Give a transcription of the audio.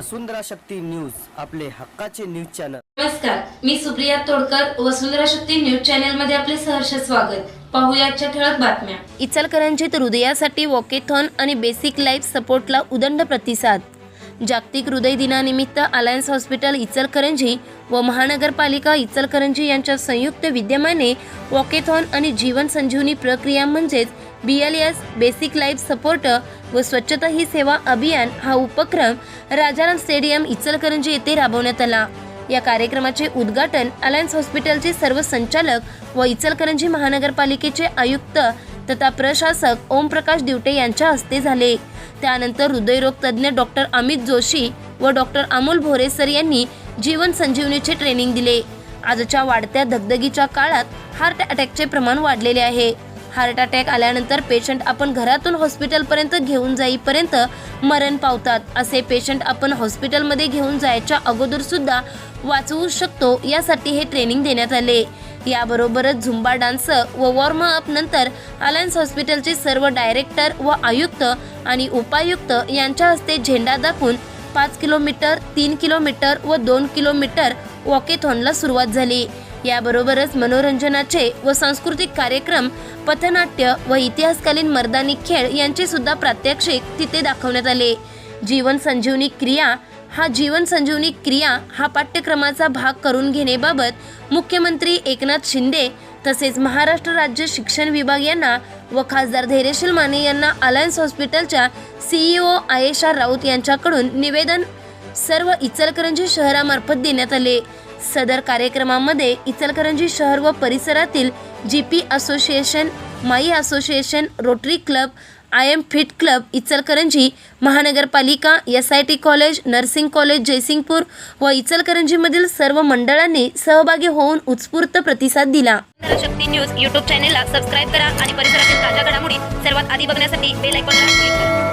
वसुंधरा Shakti news आपले हक्काचे news channel. नमस्कार मी सुप्रिया तोडकर वसुंधरा शक्ती न्यूज चॅनलमध्ये आपले सहर्ष स्वागत. पाहूया आजच्या ठळक बातम्या. इचलकरंजीत हृदयासाठी वॉकेथॉन आणि बेसिक लाईफ सपोर्टला उदंड प्रतिसाद. जागतिक हृदय दिनानिमित्त अलायन्स हॉस्पिटल इचलकरंजी व महानगरपालिका इचलकरंजी यांच्या संयुक्त विद्यमाने वॉकेथॉन आणि जीवन संजीवनी प्रक्रिया म्हणजेच B L S basic life support व स्वच्छता ही सेवा अभियान हा उपक्रम राजाराम स्टेडियम इचलकरंजी येथे राबवण्यात आला. या कार्यक्रमाचे उद्घाटन अलायन्स हॉस्पिटलचे सर्व संचालक व इचलकरंजी महानगरपालिकेचे आयुक्त तथा प्रशासक ओमप्रकाश दिवटे यांच्या हस्ते झाले. त्यानंतर हृदयरोग तज्ज्ञ डॉक्टर अमित जोशी व डॉक्टर अमोल भोरेसर यांनी जीवन संजीवनीचे ट्रेनिंग दिले. आजच्या वाढत्या धगधगीच्या काळात हार्ट अटॅकचे प्रमाण वाढलेले आहे. हार्ट अटॅक आल्यानंतर पेशंट आपण घरातून हॉस्पिटलपर्यंत घेऊन जाईपर्यंत मरण पावतात. असे पेशंट आपण हॉस्पिटलमध्ये घेऊन जायच्या अगोदर सुद्धा वाचवू शकतो यासाठी हे ट्रेनिंग देण्यात आले. याबरोबरच झुंबा डान्स व वॉर्म अप नंतर अलायन्स हॉस्पिटलचे सर्व डायरेक्टर व आयुक्त आणि उपायुक्त यांच्या हस्ते झेंडा दाखवून पाच किलोमीटर तीन किलोमीटर व दोन किलोमीटर वॉकेथॉनला सुरुवात झाली. याबरोबरच मनोरंजनाचे व सांस्कृतिक कार्यक्रम पथनाट्य व इतिहासकालीन मर्दानी खेळ यांचे सुद्धा प्रात्यक्षिक तिथे दाखवण्यात आले. जीवन संजीवनी क्रिया हा जीवन संजीवनी क्रिया हा पाठ्यक्रमाचा भाग करून घेण्याबाबत मुख्यमंत्री एकनाथ शिंदे तसेच महाराष्ट्र राज्य शिक्षण विभाग यांना व खासदार धैर्यशील माने यांना अलायन्स हॉस्पिटलच्या सीईओ आयेशा राऊत यांच्याकडून निवेदन सर्व इचलकरंजी शहरामार्फत देण्यात आले. सदर कार्यक्रमामध्ये इचलकरंजी शहर व परिसरातील जी पी असोसिएशन माई association Rotary club I M fit club Ichalkaranji महानगरपालिका S I T college nursing college Jaysingpur व इचलकरंजीमधील सर्व मंडळांनी सहभागी होऊन उत्स्फूर्त प्रतिसाद दिला. शक्ती न्यूज यूट्यूब चॅनेलला सबस्क्राईब करा आणि परिसरातील ताज्या घडामोडी सर्वात आधी बघण्यासाठी बेल आयकॉनला क्लिक करा.